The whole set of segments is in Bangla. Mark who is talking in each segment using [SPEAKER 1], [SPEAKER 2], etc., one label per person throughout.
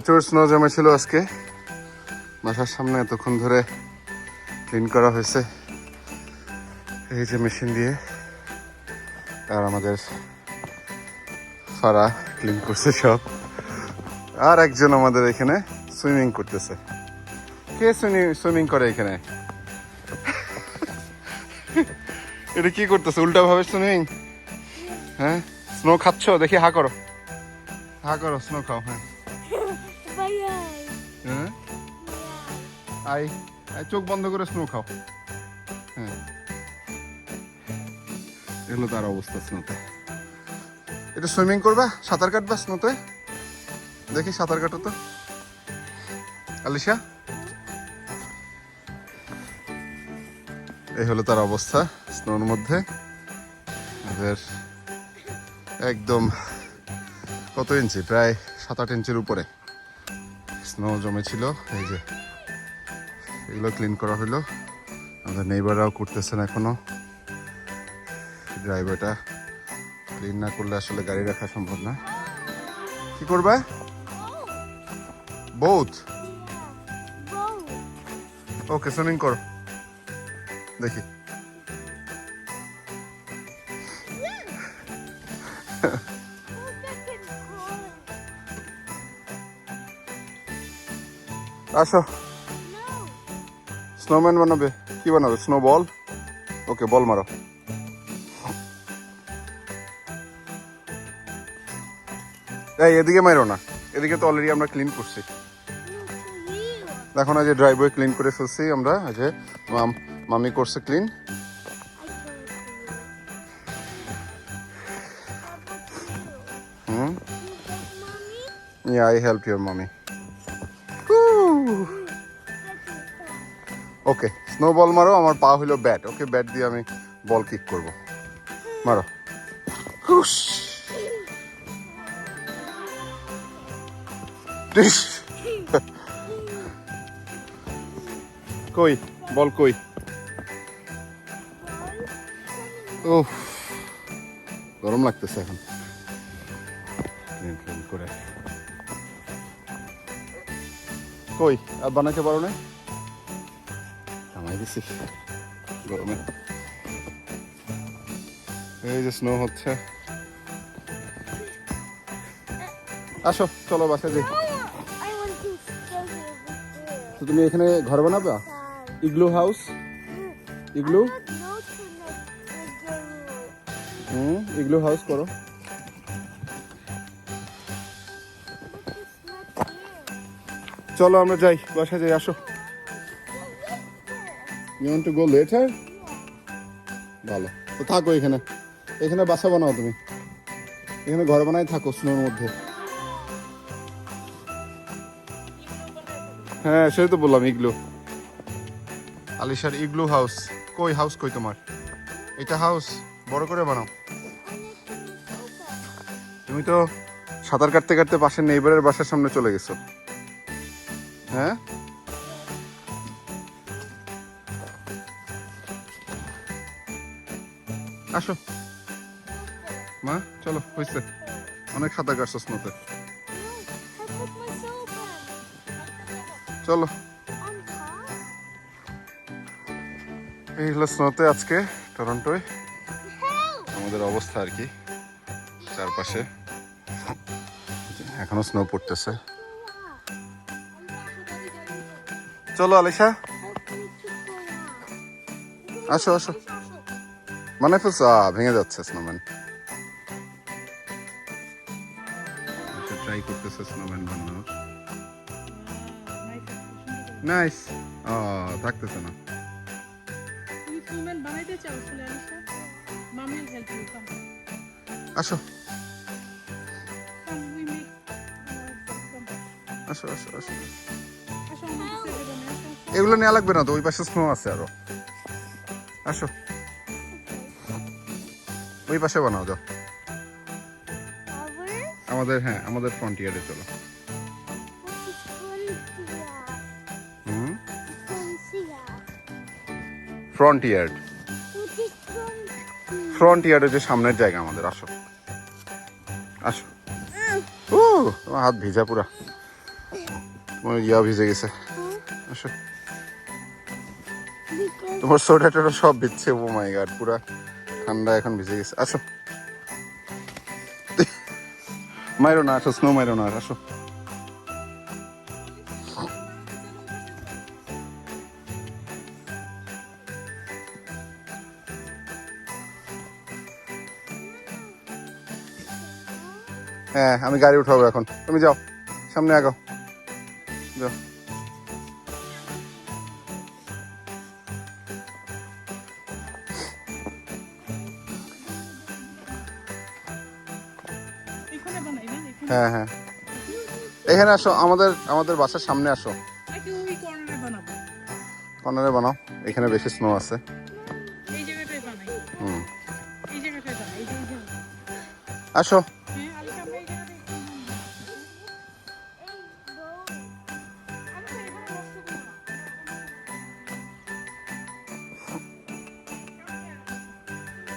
[SPEAKER 1] প্রচুর স্নো জমেছিল আজকে। বাসার সামনে এতক্ষণ ধরে ক্লিন করা হয়েছে। এই যে মেশিন দিয়ে আর আমাদের ফারা ক্লিন করছে সব। আর একজন আমাদের এখানে সুইমিং করতেছে। কে সুইমিং করে এখানে? এটা কি করতেছে? উল্টা ভাবে সুইমিং হ্যাঁ? স্নো খাচ্ছ? দেখি হা করো। হা করো স্নো খাও হ্যাঁ। হ্যাঁ? আই চোখ বন্ধ করে স্নো খাও। হ্যাঁ। এগুলো তার অবস্থা স্নোতে এটা সুইমিং করবা? সাঁতার কাটবা স্নোতে দেখি সাঁতার কাটো তো। আলিশা? এই হলো তার অবস্থা স্নোর মধ্যে। একদম কত ইঞ্চি? প্রায় সাত আট ইঞ্চির উপরে। স্নো জমেছিল এই যে এগুলো ক্লিন করা হলো। আমাদের নেইবাররাও করতেছেন এখনও। ড্রাইভারটা ক্লিন না করলে আসলে গাড়ি রাখা সম্ভব না। কি করবে? বহুত ওকে সুইমিং করো। দেখি। আসো। স্নোম্যান বানাবে। কি বানাবে? স্নো বল ওকে বল মারো এদিকে মারো না। এদিকে তো অলরেডি আমরা ক্লিন করছি। দেখো না যে ড্রাইভওয়ে ক্লিন করে ফেলছি আমরা যে মামি করছে clean hmm? I help your mommy. Okay snowball মারো, আমার পা হইল ব্যাট ওকে ব্যাট দিয়ে আমি বল কিক করব। মারো। কই? বল কই? ও গরম লাগতেছে এখন। করে। কই? আর বানাতে পারো না নামাই দিছি। গরমে। এই যে স্নো হচ্ছে। আসো চলো বাসা যাই।
[SPEAKER 2] with
[SPEAKER 1] তো তুমি এখানে ঘর বানাবে.
[SPEAKER 2] Igloo house igloo?
[SPEAKER 1] হুম ইগলু হাউস করো। চলো আমরা যাই বাসা যাই আসো। ইউ টু গো লেটার ভালো। তো থাকো এখানে। এখানে বাসা বানাও তুমি। এখানে ঘর বানাই থাকো স্নোর মধ্যে। হ্যাঁ সেই তো বললাম ইগলু। আলিশার ইগলু হাউস। কই হাউস কই তোমার? এটা হাউস? বড় করে বানাও। তুমি তো সাঁতার কাটতে কাটতে পাশের নেইবারের বাসার সামনে চলে গেছো। হ্যাঁ? আসো। মা, চলো হয়েছে অনেক সাঁতার কাটছো স্নোতে. চলো। এই হলো স্নোতে আজকে, টরন্টোয়। আমাদের অবস্থা আর কি, চারপাশে। এখনও স্নো পড়তেছে। চলো আলিশা. আসো আসো। মানে ফেলছো ভেঙে যাচ্ছে স্নোম্যান ট্রাই করতেছে স্নোম্যান বানানোর। নাইস ও থাকতেছে না। আসো। আসো আসো আসো।
[SPEAKER 3] আসো
[SPEAKER 1] এগুলো নেওয়া লাগবে না তো ওই পাশে স্নো আছে আরও। আসো। ওই পাশে বানাও যাও। আমাদের হ্যাঁ আমাদের ফ্রন্টিয়ারে চলো। Frontier
[SPEAKER 2] Frontier?
[SPEAKER 1] ফ্রন্টিয়ারের যে সামনের জায়গা আমাদের আসো। আসো। ও তোমার হাত ভিজা পুরা। তোমার ইয়া ভিজে গেছে। তোমার সোয়েটার সব ভিজছে ও মাই গড পুরা ঠান্ডা এখন ভিজে গেছে। আসো। মাইরো না, আসো স্নো মাইরো না আসো। হ্যাঁ আমি গাড়ি উঠাবো এখন। তুমি যাও, সামনে আগাও। যাও। হ্যাঁ হ্যাঁ। এখানে আসো আমাদের আমাদের বাসার সামনে আসো।
[SPEAKER 3] নাকি কর্নারে
[SPEAKER 1] বানাও এখানে বেশি স্নো আছে। হুম। আসো।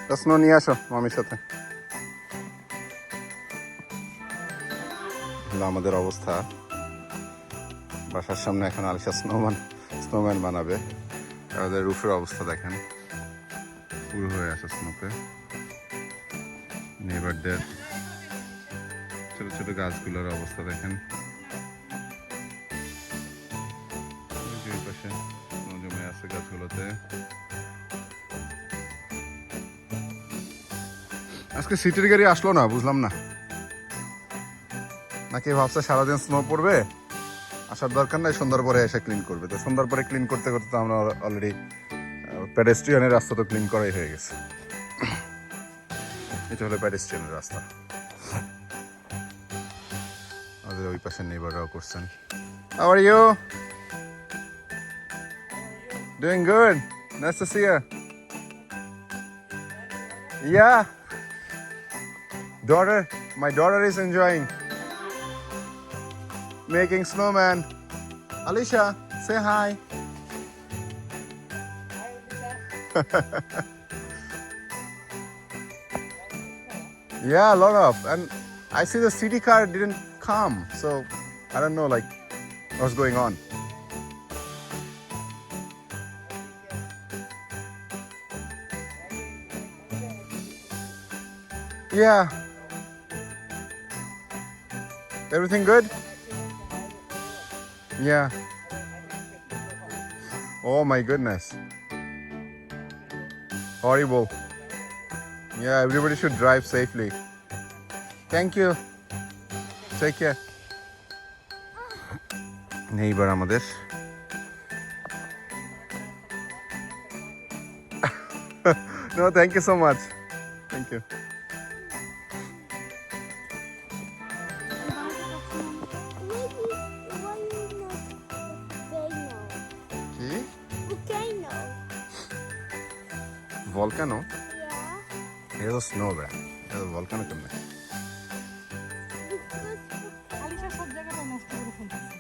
[SPEAKER 3] হ্যাঁ।
[SPEAKER 1] স্নো নিয়ে আসো মামির সাথে। হলো আমাদের অবস্থা। বাসার সামনে এখন আলিশা স্নোম্যান স্নোম্যান বানাবে। আমাদের রুফের অবস্থা দেখেন। পুরো হয়ে আছে স্নোতে। নেবারদের ছোট ছোট গাছগুলোর অবস্থা দেখেন। আছে গাছগুলোতে। আজকে সিটির গাড়ি আসলো না, বুঝলাম না। নাকি ভাবছে সারাদিন স্নো পড়বে আসার দরকার নাই সন্ধ্যার পরে এসে ক্লিন করবে তো সন্ধ্যার পরে ক্লিন করতে করতে তো আমরা অলরেডি প্যাডেস্ট্রিয়ানের রাস্তা তো ক্লিন করাই হয়ে গেছে এটা হলো প্যাডেস্ট্রিয়ানের রাস্তা আমাদের ওই পাশে নেইবাররাও করছেন How are you? Doing good. Nice to see you. Yeah. Daughter, my daughter is enjoying making snowman. Alicia, say hi. yeah, a lot of. And I see the city car didn't come, so I don't know like what's going on. Yeah. Everything good? Yeah. Oh my goodness. Horrible. Yeah, everybody should drive safely. Thank you. Take care. Neighbour আমাদের no, thank you so much. Thank you.
[SPEAKER 2] Volcano Yeah.
[SPEAKER 1] কেমনে
[SPEAKER 2] Because
[SPEAKER 3] আলিশা সব জায়গাটা নষ্ট করে ফেলতেছে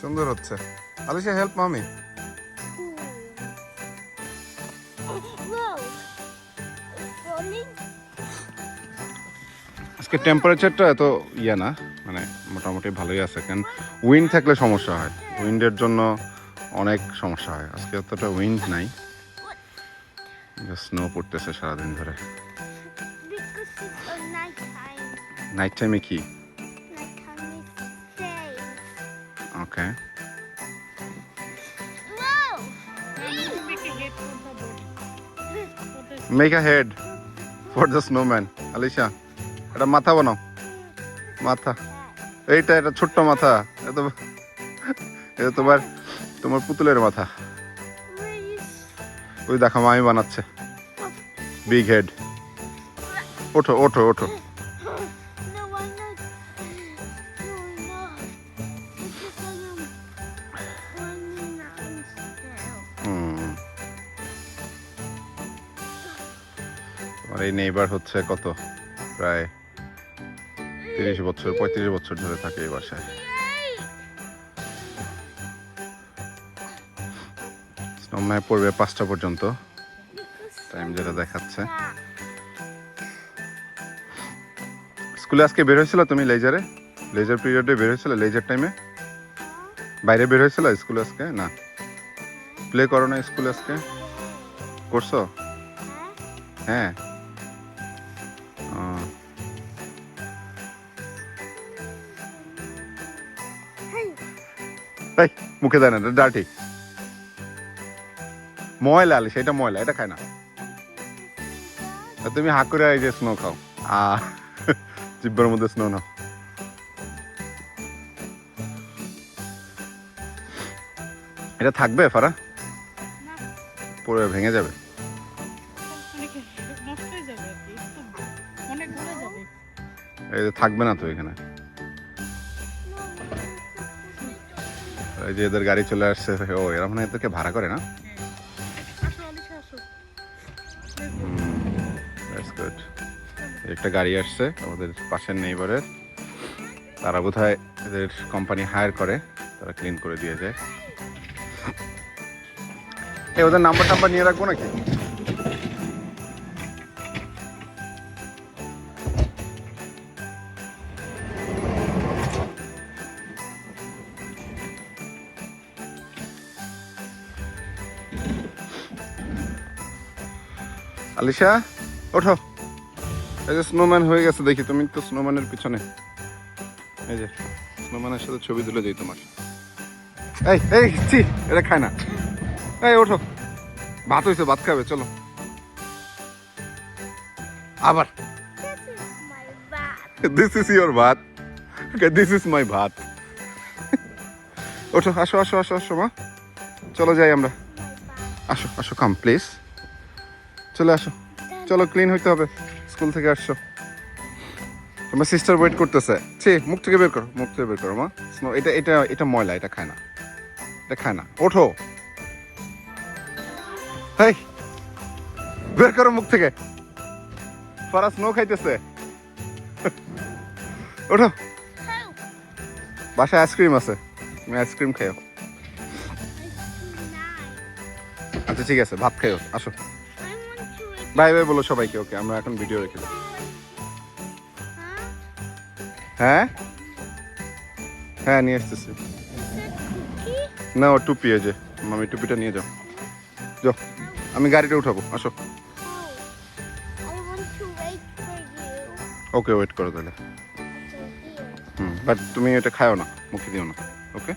[SPEAKER 1] সুন্দর হচ্ছে আলিশা হেল্প মামি আজকে টেম্পারেচারটা এত ইয়ে না। মোটামুটি ভালোই আছে, কারণ উইন্ড থাকলে সমস্যা হয়। উইন্ডের জন্য অনেক সমস্যা হয়। আজকে অতটা উইন্ড নাই। স্নো পড়তেছে সারাদিন ধরে। নাইট টাইমে কি.
[SPEAKER 2] Okay
[SPEAKER 3] make a head for the
[SPEAKER 1] snowman Alisha এটা মাথা বানাও। মাথা। এইটা এটা ছোট্ট মাথা। এটা তোমার তোমার পুতুলের মাথা। ওই দেখো, মামি বানাচ্ছে। বিগ হেড ওঠো ওঠো ওঠো। এই নেইবার হচ্ছে কত? প্রায় তিরিশ বছর, পঁয়ত্রিশ বছর ধরে থাকে এই বাসায়। স্নোম্যাপ পড়বে পাঁচটা পর্যন্ত। টাইম যেটা দেখাচ্ছে। স্কুলে আজকে বের হয়েছিল তুমি লেজারে লেজার পিরিয়ডে বের হয়েছিল? লেজার টাইমে বাইরে বের হয়েছিল স্কুল আজকে? না। প্লে করো না স্কুল আজকে। করছ? হ্যাঁ। মুখে দেয় না ডার্টি ময়লা সেটা ময়লা এটা খায় না। তুমি হাক করে এই যে স্নো খাও। আহ জিব্বার মধ্যে স্নো নাও। এটা থাকবে ফারা? পরে ভেঙে যাবে। এই যে থাকবে না তো এখানে। এই যে এদের গাড়ি চলে আসছে, ও, এরা হয় এদেরকে ভাড়া করে না? একটা গাড়ি আসছে আমাদের পাশের নেইবারের তারা বোধহয় এদের কোম্পানি হায়ার করে, তারা ক্লিন করে দিয়ে যায়। এই, ওদের নাম্বার টাম্বার নিয়ে রাখব নাকি? আলিশা, ওঠো। এই যে স্নোম্যান হয়ে গেছে, দেখি তুমি তো স্নোম্যানের পিছনে। এই যে স্নোম্যানের সাথে ছবি তুলে দিই তোমার। এই এই, ছি, এটা খায় না। এই, ওঠো। ভাত হয়েছে, ভাত খাবে, চলো। আবার। This is your bhat. This is my bhat. ওঠো, আসো আসো আসো আসো, মা। চলো যাই আমরা। আসো আসো কাম প্লিজ চলে আসো। চলো ক্লিন হইতে হবে। স্কুল থেকে আসছো। তোমার সিস্টার ওয়েট করতেছে। ছি, মুখ থেকে বের করো, মুখ থেকে বের করো, মা। স্নো এটা এটা এটা ময়লা, এটা খায় না। এটা খায় না। ওঠো। হেই, বের করো মুখ থেকে। ফারা স্নো খাইতেছে। ওঠো। বাসায় আইসক্রিম আছে। তুমি আইসক্রিম খাইও। আচ্ছা ঠিক আছে, ভাত খাইও। আসো। বাই বাই বলো সবাইকে, ওকে, আমরা এখন ভিডিও রেখে দিই। হ্যাঁ? হ্যাঁ নিয়ে আসতেছি। না, ও টুপি, এই যে, মামি টুপিটা নিয়ে যাও। যাও, আমি গাড়িটা উঠাবো, আসো। ওকে ওয়েট করো তাহলে। হুম বাট তুমি এটা খাও না, মুখে দিও না, ওকে?